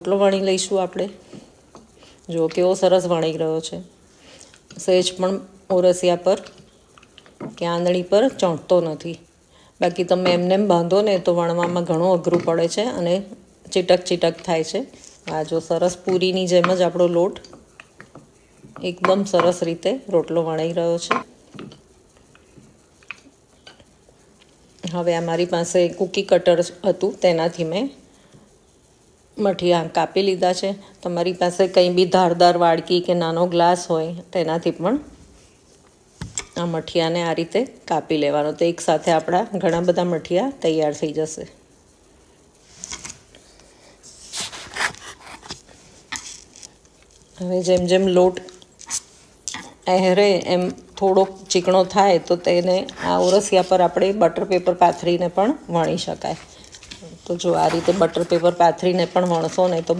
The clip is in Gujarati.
રોટલો વણી લઈશું આપણે? જો કેવો સરસ વણી રહ્યો છે. સહેજ પણ ઓરસિયા પર કે આંધળી પર ચોંટતો નથી. બાકી તમે એમને એમ બાંધો ને તો વણવામાં ઘણું અઘરું પડે છે અને ચીટક ચીટક થાય છે. આ જો સરસ પૂરીની જેમ જ આપણો લોટ એકદમ સરસ રીતે રોટલો વણાઈ રહ્યો છે. હવે આ મારી પાસે કૂકી કટર હતું, તેનાથી મેં મઠિયા કાપી લીધા છે. તમારી પાસે કંઈ બી ધારદાર વાડકી કે નાનો ગ્લાસ હોય, તેનાથી પણ આ મઠિયાને આ રીતે કાપી લેવાનો. તો એકસાથે આપણા ઘણા બધા મઠિયા તૈયાર થઈ જશે. હવે જેમ જેમ લોટ એહરે, એમ થોડોક ચીકણો થાય, તો તેને આ ઓરસિયા પર આપણે બટર પેપર પાથરીને પણ વણી શકાય. તો જો આ રીતે બટર પેપર પાથરીને પણ વણશો ને તો